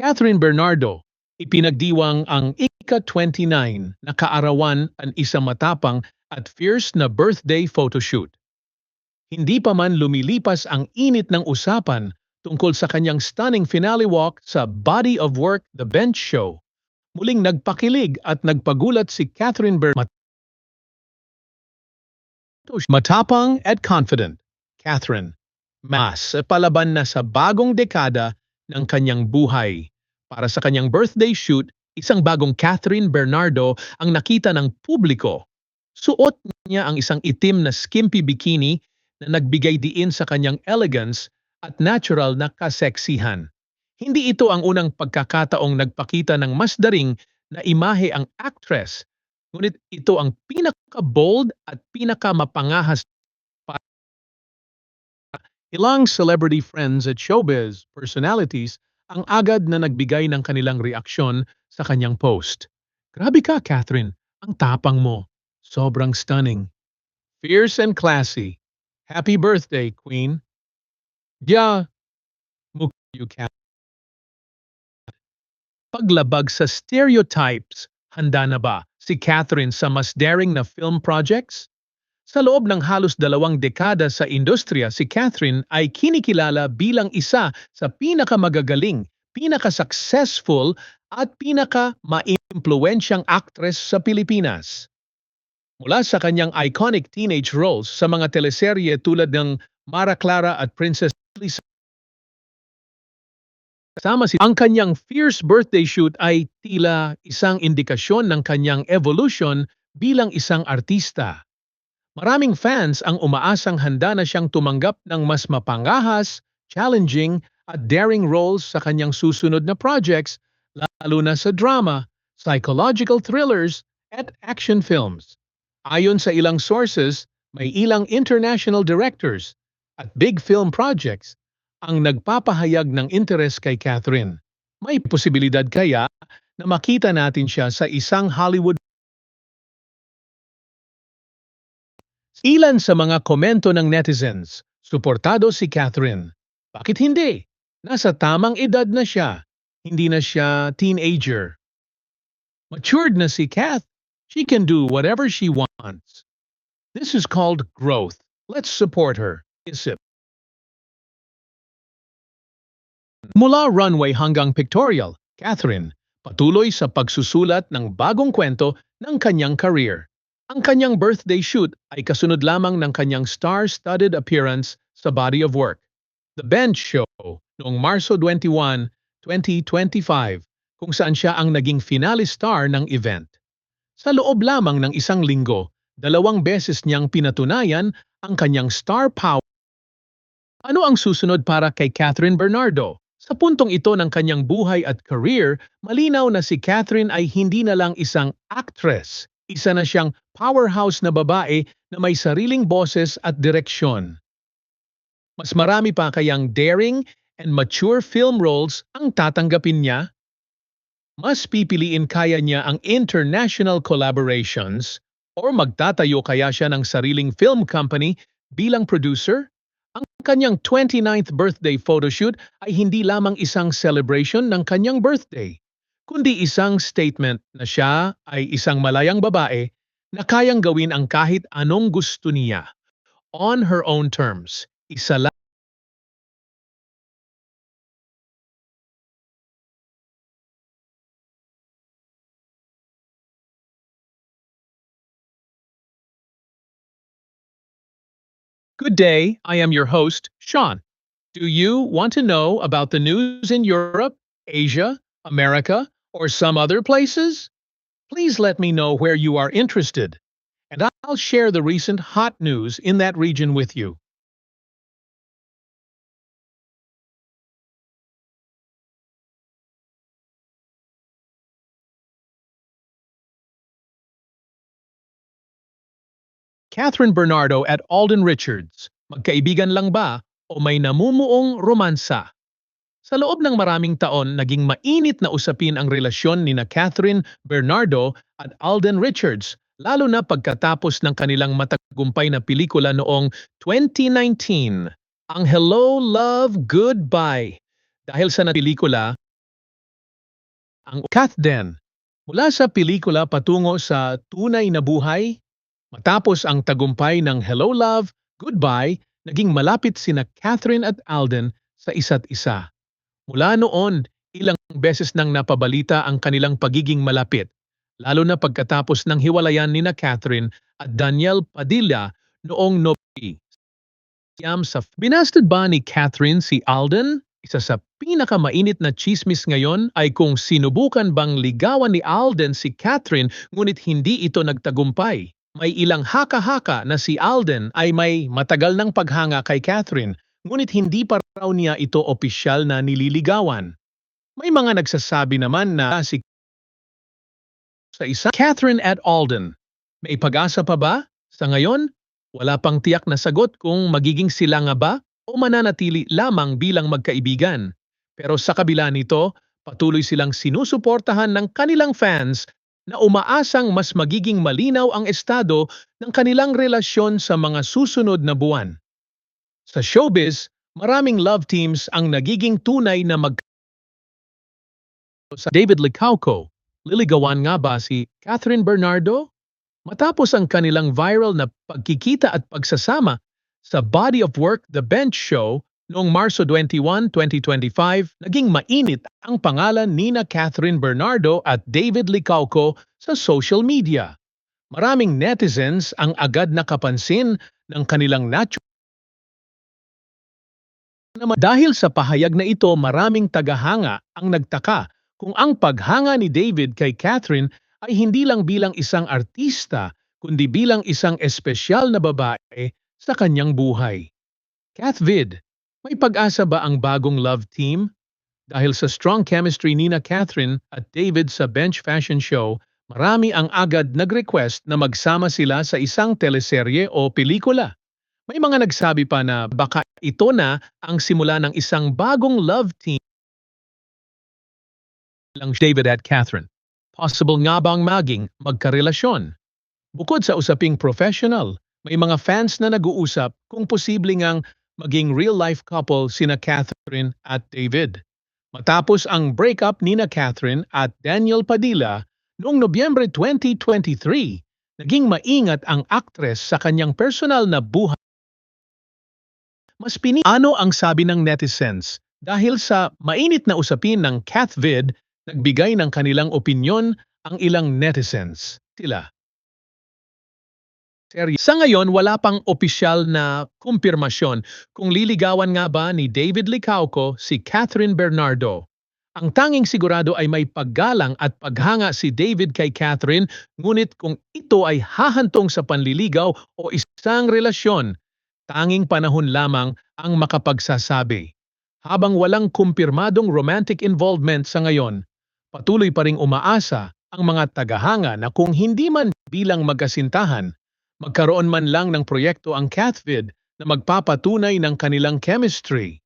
Catherine Bernardo, ipinagdiwang ang ika-29 na kaarawan ang isang matapang at fierce na birthday photoshoot. Hindi pa man lumilipas ang init ng usapan tungkol sa kanyang stunning finale walk sa Body of Work The Bench Show. Muling nagpakilig at nagpagulat si Catherine Bernardo. Matapang at confident, Catherine. Mas palaban na sa bagong dekada ng kanyang buhay. Para sa kanyang birthday shoot, isang bagong Catherine Bernardo ang nakita ng publiko. Suot niya ang isang itim na skimpy bikini na nagbigay diin sa kanyang elegance at natural na kaseksihan. Hindi ito ang unang pagkakataong nagpakita ng mas daring na imahe ang actress, ngunit ito ang pinaka-bold at pinaka-mapangahas Ilang celebrity friends at showbiz personalities ang agad na nagbigay ng kanilang reaksyon sa kanyang post. Grabe ka, Catherine. Ang tapang mo. Sobrang stunning. Fierce and classy. Happy birthday, Queen. Yeah. Mukha you, Cat. Paglabag sa stereotypes, handa na ba si Catherine sa mas daring na film projects? Sa loob ng halos dalawang dekada sa industriya, si Catherine ay kinikilala bilang isa sa pinakamagagaling, pinaka-successful at pinaka-maimpluensyang actress sa Pilipinas. Mula sa kanyang iconic teenage roles sa mga teleserye tulad ng Mara Clara at Princess Lisa. Kasama si ang kanyang fierce birthday shoot ay tila isang indikasyon ng kanyang evolution bilang isang artista. Maraming fans ang umaasang handa na siyang tumanggap ng mas mapangahas, challenging at daring roles sa kanyang susunod na projects, lalo na sa drama, psychological thrillers at action films. Ayon sa ilang sources, may ilang international directors at big film projects ang nagpapahayag ng interes kay Catherine. May posibilidad kaya na makita natin siya sa isang Hollywood Ilan sa mga komento ng netizens, suportado si Catherine. Bakit hindi? Nasa tamang edad na siya. Hindi na siya teenager. Matured na si Kath. She can do whatever she wants. This is called growth. Let's support her. Isip. Mula runway hanggang pictorial, Catherine, patuloy sa pagsusulat ng bagong kwento ng kanyang career. Ang kanyang birthday shoot ay kasunod lamang ng kanyang star-studded appearance sa Body of Work, The Bench Show, noong Marso 21, 2025, kung saan siya ang naging finale star ng event. Sa loob lamang ng isang linggo, dalawang beses niyang pinatunayan ang kanyang star power. Ano ang susunod para kay Catherine Bernardo? Sa puntong ito ng kanyang buhay at career, malinaw na si Catherine ay hindi na lang isang actress, isa na siyang powerhouse na babae na may sariling boses at direksyon. Mas marami pa kayang daring and mature film roles ang tatanggapin niya? Mas pipiliin kaya niya ang international collaborations or magtatayo kaya siya ng sariling film company bilang producer? Ang kanyang 29th birthday photoshoot ay hindi lamang isang celebration ng kanyang birthday kundi isang statement na siya ay isang malayang babae na kayang gawin ang kahit anong gusto niya on her own terms. Isa lang Good day, I am your host, Sean. Do you want to know about the news in Europe, Asia, America, or some other places? Please let me know where you are interested, and I'll share the recent hot news in that region with you. Catherine Bernardo at Alden Richards, magkaibigan lang ba o may namumuong romansa? Sa loob ng maraming taon, naging mainit na usapin ang relasyon ni na Catherine Bernardo at Alden Richards, lalo na pagkatapos ng kanilang matagumpay na pelikula noong 2019, ang Hello, Love, Goodbye. Dahil sa na pelikula, ang Kath Den. Mula sa pelikula patungo sa tunay na buhay, matapos ang tagumpay ng Hello Love, Goodbye, naging malapit sina Catherine at Alden sa isa't isa. Mula noon, ilang beses nang napabalita ang kanilang pagiging malapit, lalo na pagkatapos ng hiwalayan ni na Catherine at Daniel Padilla noong Nobi. Siyam sa Binasted ba ni Catherine si Alden? Isa sa pinakamainit na chismis ngayon ay kung sinubukan bang ligawan ni Alden si Catherine ngunit hindi ito nagtagumpay. May ilang haka-haka na si Alden ay may matagal ng paghanga kay Catherine ngunit hindi pa raw niya ito opisyal na nililigawan. May mga nagsasabi naman na si sa isa Catherine at Alden. May pag-asa pa ba? Sa ngayon, wala pang tiyak na sagot kung magiging sila nga ba o mananatili lamang bilang magkaibigan. Pero sa kabila nito, patuloy silang sinusuportahan ng kanilang fans na umaasang mas magiging malinaw ang estado ng kanilang relasyon sa mga susunod na buwan. Sa showbiz, maraming love teams ang nagiging tunay na mag sa David Licauco, liligawan nga ba si Catherine Bernardo? Matapos ang kanilang viral na pagkikita at pagsasama sa Body of Work The Bench Show noong Marso 21, 2025, naging mainit ang pangalan nina Catherine Bernardo at David Licauco sa social media. Maraming netizens ang agad nakapansin ng kanilang natural naman dahil sa pahayag na ito maraming tagahanga ang nagtaka kung ang paghanga ni David kay Catherine ay hindi lang bilang isang artista kundi bilang isang espesyal na babae sa kanyang buhay. Cathvid, may pag-asa ba ang bagong love team? Dahil sa strong chemistry ni na Catherine at David sa Bench Fashion Show, marami ang agad nag-request na magsama sila sa isang teleserye o pelikula. May mga nagsabi pa na baka ito na ang simula ng isang bagong love team lang David at Catherine. Possible nga bang maging magkarelasyon? Bukod sa usaping professional, may mga fans na nag-uusap kung posible ngang maging real-life couple sina Catherine at David. Matapos ang breakup ni na Catherine at Daniel Padilla noong Nobyembre 2023, naging maingat ang aktres sa kanyang personal na buhay. Mas pini ano ang sabi ng netizens dahil sa mainit na usapin ng Cathvid, nagbigay ng kanilang opinyon ang ilang netizens. Sila. Serye. Sa ngayon, wala pang opisyal na kumpirmasyon kung liligawan nga ba ni David Licauco si Catherine Bernardo. Ang tanging sigurado ay may paggalang at paghanga si David kay Catherine, ngunit kung ito ay hahantong sa panliligaw o isang relasyon, tanging panahon lamang ang makapagsasabi. Habang walang kumpirmadong romantic involvement sa ngayon, patuloy pa ring umaasa ang mga tagahanga na kung hindi man bilang magkasintahan, magkaroon man lang ng proyekto ang Cathvid na magpapatunay ng kanilang chemistry.